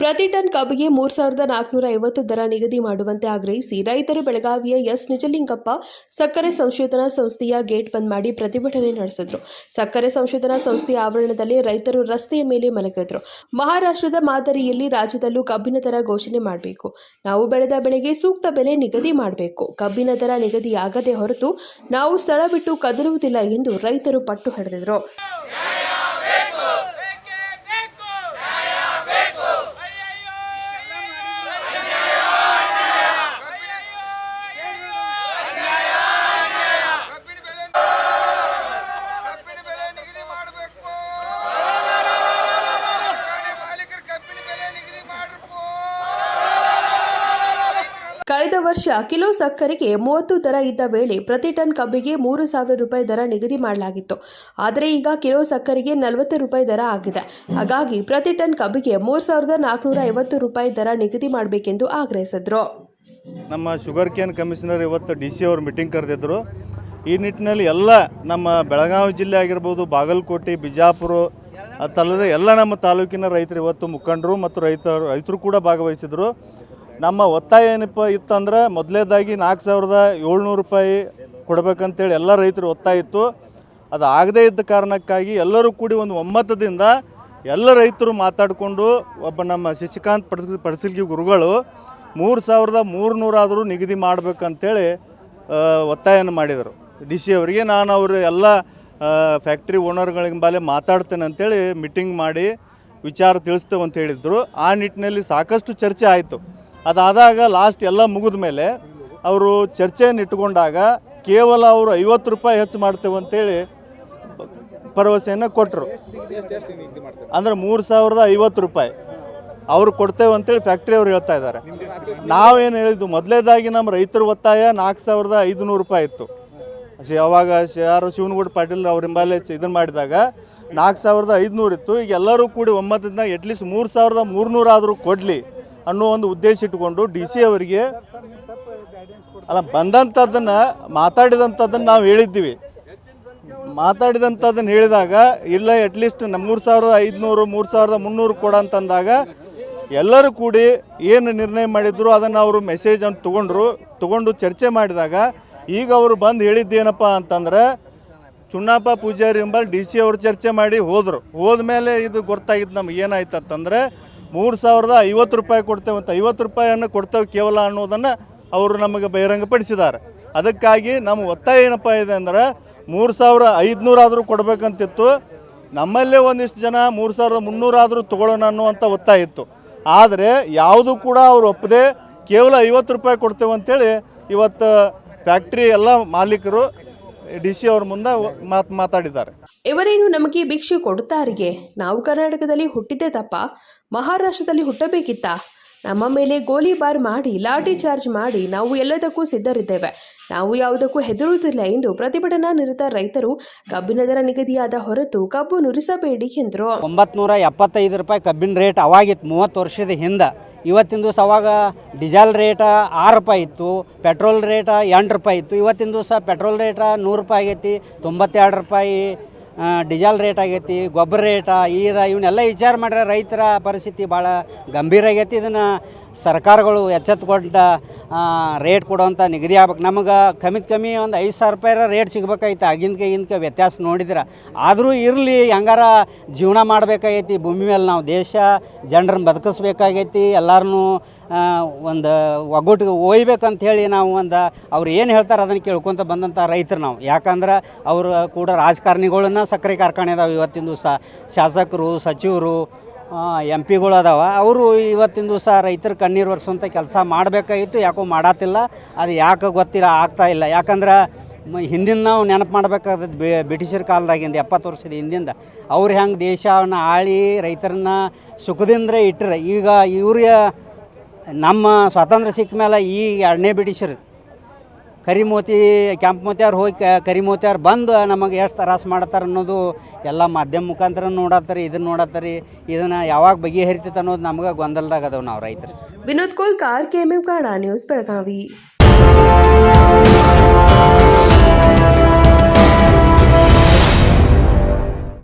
ಪ್ರತಿ ಟನ್ ಕಬ್ಬಿಗೆ ಮೂರು ಸಾವಿರದ ನಾಲ್ಕುನೂರ ಐವತ್ತು ದರ ನಿಗದಿ ಮಾಡುವಂತೆ ಆಗ್ರಹಿಸಿ ರೈತರು ಬೆಳಗಾವಿಯ ಎಸ್ ನಿಜಲಿಂಗಪ್ಪ ಸಕ್ಕರೆ ಸಂಶೋಧನಾ ಸಂಸ್ಥೆಯ ಗೇಟ್ ಬಂದ್ ಮಾಡಿ ಪ್ರತಿಭಟನೆ ನಡೆಸಿದ್ರು. ಸಕ್ಕರೆ ಸಂಶೋಧನಾ ಸಂಸ್ಥೆಯ ಆವರಣದಲ್ಲಿ ರೈತರು ರಸ್ತೆಯ ಮೇಲೆ ಮಲಗಿದ್ರು. ಮಹಾರಾಷ್ಟ್ರದ ಮಾದರಿಯಲ್ಲಿ ರಾಜ್ಯದಲ್ಲೂ ಕಬ್ಬಿನ ದರ ಘೋಷಣೆ ಮಾಡಬೇಕು. ನಾವು ಬೆಳೆದ ಬೆಳೆಗೆ ಸೂಕ್ತ ಬೆಲೆ ನಿಗದಿ ಮಾಡಬೇಕು. ಕಬ್ಬಿನ ದರ ನಿಗದಿಯಾಗದೆ ಹೊರತು ನಾವು ಸ್ಥಳ ಬಿಟ್ಟು ಕದರುವುದಿಲ್ಲ ಎಂದು ರೈತರು ಪಟ್ಟು ಹಿಡಿದಿದ್ರು ಕಳೆದ ವರ್ಷ ಕಿಲೋ ಸಕ್ಕರೆಗೆ ಮೂವತ್ತು ದರ ಇದ್ದ ವೇಳೆ ಪ್ರತಿ ಟನ್ ಕಬ್ಬಿಗೆ ಮೂರು ಸಾವಿರ ರೂಪಾಯಿ ದರ ನಿಗದಿ ಮಾಡಲಾಗಿತ್ತು. ಆದರೆ ಈಗ ಕಿಲೋ ಸಕ್ಕರೆಗೆ ನಲವತ್ತು ರೂಪಾಯಿ ದರ ಆಗಿದೆ. ಹಾಗಾಗಿ ಪ್ರತಿ ಟನ್ ಕಬ್ಬಿಗೆ ಮೂರು ಸಾವಿರದ ನಾಲ್ಕುನೂರ ಐವತ್ತು ರೂಪಾಯಿ ದರ ನಿಗದಿ ಮಾಡಬೇಕೆಂದು ಆಗ್ರಹಿಸಿದರು. ನಮ್ಮ ಶುಗರ್ ಕೇನ್ ಕಮಿಷನರ್ ಇವತ್ತು ಡಿ ಸಿ ಅವರು ಮೀಟಿಂಗ್ ಕರೆದಿದ್ದರು ಈ ನಿಟ್ಟಿನಲ್ಲಿ ಎಲ್ಲ ನಮ್ಮ ಬೆಳಗಾವಿ ಜಿಲ್ಲೆ ಆಗಿರ್ಬೋದು, ಬಾಗಲಕೋಟೆ, ಬಿಜಾಪುರ ಅದಲ್ಲದೆ ಎಲ್ಲ ನಮ್ಮ ತಾಲೂಕಿನ ರೈತರು ಇವತ್ತು ಮುಖಂಡರು ಮತ್ತು ರೈತರು ರೈತರು ಕೂಡ ಭಾಗವಹಿಸಿದರು. ನಮ್ಮ ಒತ್ತಾಯ ಏನಪ್ಪ ಇತ್ತಂದ್ರೆ ಮೊದಲೇದಾಗಿ ನಾಲ್ಕು ಸಾವಿರದ ಏಳ್ನೂರು ರೂಪಾಯಿ ಕೊಡಬೇಕಂತೇಳಿ ಎಲ್ಲ ರೈತರು ಒತ್ತಾಯ ಇತ್ತು. ಅದು ಆಗದೇ ಇದ್ದ ಕಾರಣಕ್ಕಾಗಿ ಎಲ್ಲರೂ ಕೂಡಿ ಒಂದು ಒಮ್ಮತದಿಂದ ಎಲ್ಲ ರೈತರು ಮಾತಾಡಿಕೊಂಡು ಒಬ್ಬ ನಮ್ಮ ಶಶಿಕಾಂತ್ ಪಡಸ, ಪಡಸಲ್ಗಿ ಗುರುಗಳು ಮೂರು ಸಾವಿರದ ಮೂರುನೂರಾದರೂ ನಿಗದಿ ಮಾಡಬೇಕಂತೇಳಿ ಒತ್ತಾಯನ ಮಾಡಿದರು. ಡಿ ಸಿ ಅವರಿಗೆ ನಾನು ಅವರು ಎಲ್ಲ ಫ್ಯಾಕ್ಟ್ರಿ ಓನರ್ಗಳಿಗೆ ಬಾಲೆ ಮಾತಾಡ್ತೇನೆ ಅಂತೇಳಿ ಮೀಟಿಂಗ್ ಮಾಡಿ ವಿಚಾರ ತಿಳಿಸ್ತೇವೆ ಅಂತ ಹೇಳಿದ್ರು. ಆ ನಿಟ್ಟಿನಲ್ಲಿ ಸಾಕಷ್ಟು ಚರ್ಚೆ ಆಯಿತು. ಅದಾದಾಗ ಲಾಸ್ಟ್ ಎಲ್ಲ ಮುಗಿದ ಮೇಲೆ ಅವರು ಚರ್ಚೆಯನ್ನು ಇಟ್ಟುಕೊಂಡಾಗ ಕೇವಲ ಅವರು ಐವತ್ತು ರೂಪಾಯಿ ಹೆಚ್ಚು ಮಾಡ್ತೇವೆ ಅಂತೇಳಿ ಭರವಸೆಯನ್ನು ಕೊಟ್ಟರು ಅಂದರೆ ಮೂರು ಸಾವಿರದ ಐವತ್ತು ರೂಪಾಯಿ ಅವ್ರು ಕೊಡ್ತೇವೆ ಅಂತೇಳಿ ಫ್ಯಾಕ್ಟ್ರಿ ಅವ್ರು ಹೇಳ್ತಾ ಇದ್ದಾರೆ. ನಾವೇನು ಹೇಳಿದ್ದು, ಮೊದಲೇದಾಗಿ ನಮ್ಮ ರೈತರ ಒತ್ತಾಯ ನಾಲ್ಕು ಸಾವಿರದ ಐದುನೂರು ರೂಪಾಯಿ ಇತ್ತು. ಯಾವಾಗ ಯಾರು ಶಿವನಗೌಡ ಪಾಟೀಲ್ ಅವ್ರ ಹಿಂಬಾಲೆ ಇದನ್ನು ಮಾಡಿದಾಗ ನಾಲ್ಕು ಸಾವಿರದ ಐದುನೂರು ಇತ್ತು. ಈಗ ಎಲ್ಲರೂ ಕೂಡಿ ಒಮ್ಮತದಿಂದ ಅಟ್ಲೀಸ್ಟ್ ಮೂರು ಸಾವಿರದ ಮೂರುನೂರಾದರೂ ಕೊಡಲಿ. ಅನ್ನೋ ಒಂದು ಉದ್ದೇಶ ಇಟ್ಕೊಂಡು ಡಿ ಸಿ ಅವರಿಗೆ ಅಲ್ಲ ಬಂದಂಥದ್ದನ್ನು ಮಾತಾಡಿದಂಥದ್ದನ್ನು ನಾವು ಹೇಳಿದ್ದೀವಿ. ಮಾತಾಡಿದಂಥದ್ದನ್ನು ಹೇಳಿದಾಗ, ಇಲ್ಲ ಅಟ್ಲೀಸ್ಟ್ ಮೂರು ಸಾವಿರದ ಐದುನೂರು, ಮೂರು ಸಾವಿರದ ಮುನ್ನೂರು ಕೊಡ ಅಂತಂದಾಗ, ಎಲ್ಲರೂ ಕೂಡಿ ಏನು ನಿರ್ಣಯ ಮಾಡಿದ್ರು, ಅದನ್ನು ಅವರು ಮೆಸೇಜ್ ಅಂತ ತೊಗೊಂಡ್ರು, ತೊಗೊಂಡು ಚರ್ಚೆ ಮಾಡಿದಾಗ, ಈಗ ಅವರು ಬಂದು ಹೇಳಿದ್ದೇನಪ್ಪ ಅಂತಂದ್ರೆ ಚುನ್ನಪ್ಪ ಪೂಜಾರಿ ಎಂಬ ಡಿ ಸಿ ಅವರು ಚರ್ಚೆ ಮಾಡಿ ಹೋದರು. ಹೋದ್ಮೇಲೆ ಇದು ಗೊತ್ತಾಗಿದ್ದು ನಮ್ಗೆ ಏನಾಯ್ತು ಅಂತಂದರೆ ಮೂರು ಸಾವಿರದ ಐವತ್ತು ರೂಪಾಯಿ ಕೊಡ್ತೇವೆ ಅಂತ, ಐವತ್ತು ರೂಪಾಯಿಯನ್ನು ಕೊಡ್ತೇವೆ ಕೇವಲ ಅನ್ನೋದನ್ನು ಅವರು ನಮಗೆ ಬಹಿರಂಗಪಡಿಸಿದ್ದಾರೆ. ಅದಕ್ಕಾಗಿ ನಮ್ಮ ಒತ್ತಾಯ ಏನಪ್ಪ ಇದೆ ಅಂದ್ರೆ, ಮೂರು ಸಾವಿರ ಐದುನೂರಾದರೂ ಕೊಡಬೇಕಂತಿತ್ತು. ನಮ್ಮಲ್ಲೇ ಒಂದಿಷ್ಟು ಜನ ಮೂರು ಸಾವಿರದ ಮುನ್ನೂರಾದರೂ ತೊಗೊಳ್ಳೋಣ ಅನ್ನುವಂಥ ಒತ್ತಾಯ ಇತ್ತು. ಆದರೆ ಯಾವುದು ಕೂಡ ಅವರು ಒಪ್ಪದೆ ಕೇವಲ ಐವತ್ತು ರೂಪಾಯಿ ಕೊಡ್ತೇವೆ ಅಂತೇಳಿ ಇವತ್ತು ಫ್ಯಾಕ್ಟ್ರಿ ಎಲ್ಲ ಮಾಲೀಕರು ಡಿ ಸಿ ಅವ್ರ ಮುಂದೆ ಮಾತು ಮಾತಾಡಿದ್ದಾರೆ. ಇವರೇನು ನಮಗೆ ಭಿಕ್ಷೆ ಕೊಡುತ್ತಾರಿಗೆ ನಾವು ಕರ್ನಾಟಕದಲ್ಲಿ ಹುಟ್ಟಿದ್ದೆ ತಪ್ಪ. ಮಹಾರಾಷ್ಟ್ರದಲ್ಲಿ ಹುಟ್ಟಬೇಕಿತ್ತ. ನಮ್ಮ ಮೇಲೆ ಗೋಲಿಬಾರ್ ಮಾಡಿ ಲಾಠಿ ಚಾರ್ಜ್ ಮಾಡಿ ನಾವು ಎಲ್ಲದಕ್ಕೂ ಸಿದ್ಧರಿದ್ದೇವೆ. ನಾವು ಯಾವುದಕ್ಕೂ ಹೆದರುವುದಿಲ್ಲ ಎಂದು ಪ್ರತಿಭಟನಾ ನಿರತ ರೈತರು ಕಬ್ಬಿನ ದರ ನಿಗದಿಯಾದ ಹೊರತು ಕಬ್ಬು ನುರಿಸಬೇಡಿ ಎಂದರು. ಒಂಬತ್ತು ಎಪ್ಪತ್ತೈದು ರೂಪಾಯಿ ಕಬ್ಬಿನ ರೇಟ್ ಅವಾಗಿತ್ತು ಮೂವತ್ತು ವರ್ಷದ ಹಿಂದೆ. ಇವತ್ತಿನ ದಿವಸ ಅವಾಗ ಡೀಸೆಲ್ ರೇಟ ಆರು ರೂಪಾಯಿ ಇತ್ತು, ಪೆಟ್ರೋಲ್ ರೇಟ ಎಂಟು ರೂಪಾಯಿ ಇತ್ತು. ಇವತ್ತಿನ ದಿವಸ ಪೆಟ್ರೋಲ್ ರೇಟ ನೂರು ರೂಪಾಯಿ ಆಗೈತಿ, ತೊಂಬತ್ತೆರಡು ರೂಪಾಯಿ ಡೀಸೆಲ್ ರೇಟ್ ಆಗೈತಿ, ಗೊಬ್ಬರ ರೇಟ ಈದ ಇವನ್ನೆಲ್ಲ ವಿಚಾರ ಮಾಡಿದ್ರೆ ರೈತರ ಪರಿಸ್ಥಿತಿ ಭಾಳ ಗಂಭೀರ ಆಗೈತಿ. ಇದನ್ನು ಸರ್ಕಾರಗಳು ಎಚ್ಚೆತ್ತುಕೊಂಡ ರೇಟ್ ಕೊಡುವಂಥ ನಿಗದಿ ಆಗ್ಬೇಕು. ನಮಗೆ ಕಮ್ಮಿ ಕಮ್ಮಿ ಒಂದು ಐದು ಸಾವಿರ ರೂಪಾಯಿ ರೇಟ್ ಸಿಗ್ಬೇಕಾಯ್ತು. ಆಗಿನಕ್ಕೆ ಈಗಿಂದಕ್ಕೆ ವ್ಯತ್ಯಾಸ ನೋಡಿದ್ರೆ. ಆದರೂ ಇರಲಿ, ಹೆಂಗಾರ ಜೀವನ ಮಾಡಬೇಕಾಗೈತಿ. ಭೂಮಿ ಮೇಲೆ ನಾವು ದೇಶ, ಜನರನ್ನ ಬದುಕಿಸ್ಬೇಕಾಗೈತಿ. ಎಲ್ಲರನ್ನೂ ಒಂದು ಒಗ್ಗಟ್ಟಿಗೆ ಒಯ್ಬೇಕಂತ ಹೇಳಿ ನಾವು ಒಂದು, ಅವ್ರು ಏನು ಹೇಳ್ತಾರೆ ಅದನ್ನು ಕೇಳ್ಕೊತ ಬಂದಂಥ ರೈತರು ನಾವು. ಯಾಕಂದ್ರೆ ಅವರು ಕೂಡ ರಾಜಕಾರಣಿಗಳನ್ನ ಸಕ್ಕರೆ ಕಾರ್ಖಾನೆ ಅದಾವೆ ಇವತ್ತಿನ ದಿವಸ. ಶಾಸಕರು, ಸಚಿವರು ಎಂ ಪಿಗಳು ಅದಾವ. ಅವರು ಇವತ್ತಿನ ದಿವಸ ರೈತರ ಕಣ್ಣೀರು ಒರೆಸುವಂಥ ಕೆಲಸ ಮಾಡಬೇಕಾಗಿತ್ತು, ಯಾಕೋ ಮಾಡತ್ತಿಲ್ಲ ಅದು ಯಾಕೆ ಗೊತ್ತಿಲ್ಲ, ಆಗ್ತಾ ಇಲ್ಲ. ಯಾಕಂದ್ರೆ ಹಿಂದಿನ ನಾವು ನೆನಪು ಮಾಡಬೇಕಾದ ಬ್ರಿಟಿಷರ ಕಾಲದಾಗಿಂದ, ಎಪ್ಪತ್ತು ವರ್ಷದ ಹಿಂದಿಂದ, ಅವ್ರು ಹೆಂಗೆ ದೇಶವನ್ನು ಆಳಿ ರೈತರನ್ನ ಸುಖದಿಂದ ಇಟ್ಟರೆ ಈಗ ಇವ್ರಿಗೆ ನಮ್ಮ ಸ್ವಾತಂತ್ರ್ಯ ಸಿಕ್ಕ ಮೇಲೆ ಈ ಎರಡನೇ ಬ್ರಿಟಿಷರು ಕರಿಮೋತಿ, ಕೆಂಪು ಮೋತಿಯವ್ರು ಹೋಗಿ ಕ- ಕರಿಮೋತಿಯವ್ರು ಬಂದು ನಮಗೆ ಎಷ್ಟು ತ್ರಾಸ ಮಾಡ್ತಾರೆ ಅನ್ನೋದು ಎಲ್ಲ ಮಾಧ್ಯಮ ಮುಖಾಂತರ ನೋಡತ್ತಾರೆ, ಇದನ್ನು ನೋಡತ್ತಾರೆ. ಇದನ್ನು ಯಾವಾಗ ಬಗೆಹರಿತೈತೆ ಅನ್ನೋದು ನಮಗೆ ಗೊಂದಲದಾಗ ಅದಾವೆ ನಾವು ರೈತರು. Vinod Kolkar KMM Kannada news Belagavi.